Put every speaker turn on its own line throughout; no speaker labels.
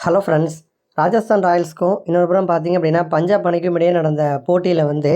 Hello friends Rajasthan ராயல்ஸ்க்கும் இன்னொரு புறம் பார்த்தீங்க அப்படின்னா பஞ்சாப் அணிக்கும் இடையே நடந்த போட்டியில் வந்து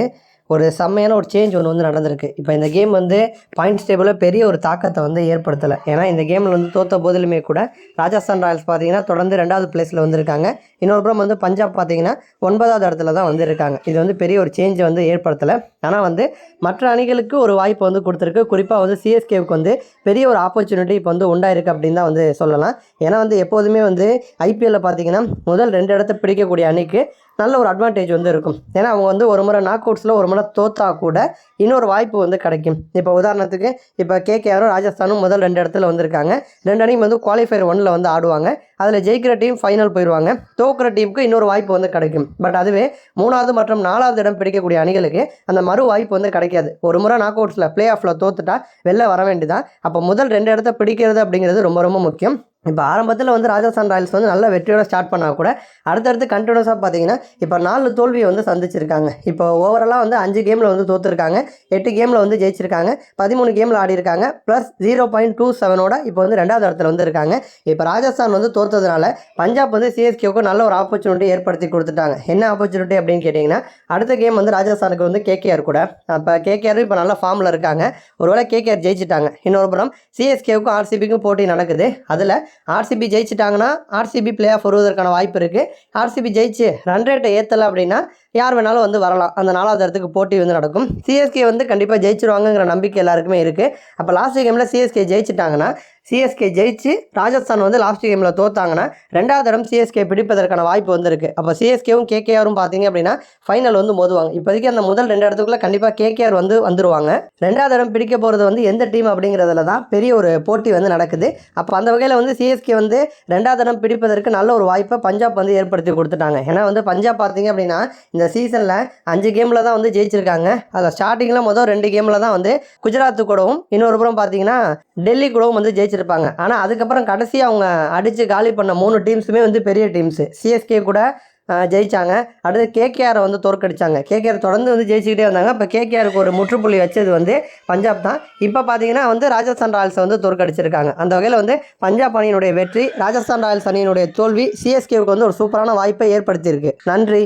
ஒரு செம்மையான ஒரு சேஞ்ச் ஒன்று வந்து நடந்திருக்கு. இப்போ இந்த கேம் வந்து பாயிண்ட்ஸ் டேபிளில் பெரிய ஒரு தாக்கத்தை வந்து ஏற்படுத்தலை. ஏன்னா இந்த கேமில் வந்து தோத்த போதிலுமே கூட ராஜஸ்தான் ராயல்ஸ் பார்த்தீங்கன்னா தொடர்ந்து ரெண்டாவது பிளேஸில் வந்திருக்காங்க. இன்னொரு புறம் வந்து பஞ்சாப் பார்த்தீங்கன்னா ஒன்பதாவது இடத்துல தான் வந்திருக்காங்க. இது வந்து பெரிய ஒரு சேஞ்சை வந்து ஏற்படுத்தலை. ஆனால் வந்து மற்ற அணிகளுக்கு ஒரு வாய்ப்பு வந்து கொடுத்துருக்கு. குறிப்பாக வந்து சிஎஸ்கேவுக்கு வந்து பெரிய ஒரு ஆப்பர்ச்சுனிட்டி இப்போ வந்து உண்டாயிருக்கு அப்படின்னு தான் வந்து சொல்லலாம். ஏன்னா வந்து எப்போதுமே வந்து ஐபிஎல்லில் பார்த்தீங்கன்னா முதல் ரெண்டு இடத்த பிடிக்கக்கூடிய அணிக்கு நல்ல ஒரு அட்வான்டேஜ் வந்து இருக்கும். ஏன்னா அவங்க வந்து ஒரு முறை நாக் அவுட்ஸில் ஒரு முறை தோத்தா கூட இன்னொரு வாய்ப்பு வந்து கிடைக்கும். இப்போ உதாரணத்துக்கு இப்போ கேகேஆரும் ராஜஸ்தானும் முதல் ரெண்டு இடத்துல வந்திருக்காங்க. ரெண்டு அணியும் வந்து குவாலிஃபயர் ஒன்னில் வந்து ஆடுவாங்க. அதில் ஜெயிக்கிற டீம் ஃபைனல் போயிடுவாங்க தோக்குற டீமுக்கு இன்னொரு வாய்ப்பு வந்து கிடைக்கும். பட் அதுவே மூணாவது மற்றும் நாலாவது இடம் பிடிக்கக்கூடிய அணிகளுக்கு அந்த மறு வாய்ப்பு வந்து கிடைக்காது. ஒரு முறை நாக் அவுட்ஸில் பிளே ஆஃபில் தோத்துட்டா வெளில வர வேண்டியதான் அப்போ முதல் ரெண்டு இடத்த பிடிக்கிறது அப்படிங்கிறது ரொம்ப ரொம்ப முக்கியம். இப்போ ஆரம்பத்தில் வந்து ராஜஸ்தான் ராயல்ஸ் வந்து நல்ல வெற்றியோட ஸ்டார்ட் பண்ணால் கூட அடுத்தடுத்து கண்டினியூஸாக பார்த்தீங்கன்னா இப்போ நாலு தோல்வியை வந்து சந்திச்சிருக்காங்க. இப்போ ஓவராலாக வந்து அஞ்சு கேமில் வந்து தோற்றுருக்காங்க எட்டு கேமில் வந்து ஜெயிச்சிருக்காங்க. பதிமூணு கேமில் ஆடிருக்காங்க. ப்ளஸ் ஜீரோ பாயிண்ட் டூ செவனோட இப்போ வந்து ரெண்டாவது இடத்துல வந்து இருக்காங்க. இப்போ ராஜஸ்தான் வந்து தோற்றதுனால பஞ்சாப் வந்து சிஎஸ்கேவுக்கு நல்ல ஒரு ஆப்பர்ச்சுனிட்டி ஏற்படுத்தி கொடுத்துட்டாங்க. என்ன ஆப்பர்ச்சுனிட்டி அப்படின்னு கேட்டிங்கன்னா அடுத்த கேம் வந்து ராஜஸ்தானுக்கு வந்து கேகேஆர் கூட. அப்போ கேகேஆர் இப்போ நல்ல ஃபார்மில் இருக்காங்க. ஒருவேளை கேகேஆர் ஜெயிச்சிட்டாங்க. இன்னொரு புறம் சிஎஸ்கேவுக்கும் ஆர்சிபிக்கும் போட்டி நடக்குது. அதில் ஆர்சிபி ஜெயிச்சிட்டாங்கன்னா ஆர்சிபி பிளே ஆஃப் வருவதற்கான வாய்ப்பு இருக்குது ஆர்சிபி ஜெயிச்சு ரன் ரேட்டை ஏற்றலை அப்படின்னா யார் வேணாலும் வந்து வரலாம். அந்த நாலாவது இடத்துக்கு போட்டி வந்து நடக்கும். சிஎஸ்கே வந்து கண்டிப்பாக ஜெயிச்சிருவாங்கங்கிற நம்பிக்கை எல்லாருக்குமே இருக்குது அப்போ லாஸ்ட் கேமில் சிஎஸ்கே ஜெயிச்சிட்டாங்கன்னா சிஎஸ்கே ஜெயிச்சு ராஜஸ்தான் வந்து லாஸ்ட் கேமில் தோத்தாங்கன்னா ரெண்டாவது இடம் சிஎஸ்கே பிடிப்பதற்கான வாய்ப்பு வந்திருக்கு அப்போ சிஎஸ்கேவும் கேகேஆரும் பார்த்தீங்க அப்படின்னா ஃபைனல் வந்து மோதுவாங்க. இப்போதைக்கு அந்த முதல் ரெண்டு இடத்துக்குள்ளே கண்டிப்பாக கேகேஆர் வந்து வந்துருவாங்க. ரெண்டாவது இடம் பிடிக்க போகிறது வந்து எந்த டீம் அப்படிங்கிறதுல தான் பெரிய ஒரு போட்டி வந்து நடக்குது. அப்போ அந்த வகையில் வந்து சிஎஸ்கே வந்து ரெண்டாவது இடம் பிடிப்பதற்கு நல்ல ஒரு வாய்ப்பை பஞ்சாப் வந்து ஏற்படுத்தி கொடுத்துட்டாங்க. ஏன்னா வந்து பஞ்சாப் பார்த்தீங்க அப்படின்னா இந்த இந்த சீசனில் அஞ்சு கேமில் தான் வந்து ஜெயிச்சிருக்காங்க. அதில் ஸ்டார்டிங்கில் மொதல் ரெண்டு கேமில் தான் வந்து குஜராத்து கூடவும் இன்னொரு புறம் பார்த்தீங்கன்னா டெல்லி கூடவும் வந்து ஜெயிச்சிருப்பாங்க. ஆனால் அதுக்கப்புறம் கடைசி அவங்க அடித்து காலி பண்ண மூணு டீம்ஸுமே வந்து பெரிய டீம்ஸு சிஎஸ்கே கூட ஜெயிச்சாங்க. அடுத்து கேகேஆரை வந்து தோற்கடிச்சாங்க. கேகேஆர் தொடர்ந்து வந்து ஜெயிச்சுக்கிட்டே வந்தாங்க. இப்போ கேகேஆருக்கு ஒரு முற்றுப்புள்ளி வச்சது வந்து பஞ்சாப் தான். இப்போ பார்த்தீங்கன்னா வந்து ராஜஸ்தான் ராயல்ஸை வந்து தோற்கடிச்சிருக்காங்க. அந்த வகையில் வந்து பஞ்சாப் அணியினுடைய வெற்றி ராஜஸ்தான் ராயல்ஸ் அணியினுடைய தோல்வி சிஎஸ்கேவுக்கு வந்து ஒரு சூப்பரான வாய்ப்பை ஏற்படுத்தியிருக்கு. நன்றி.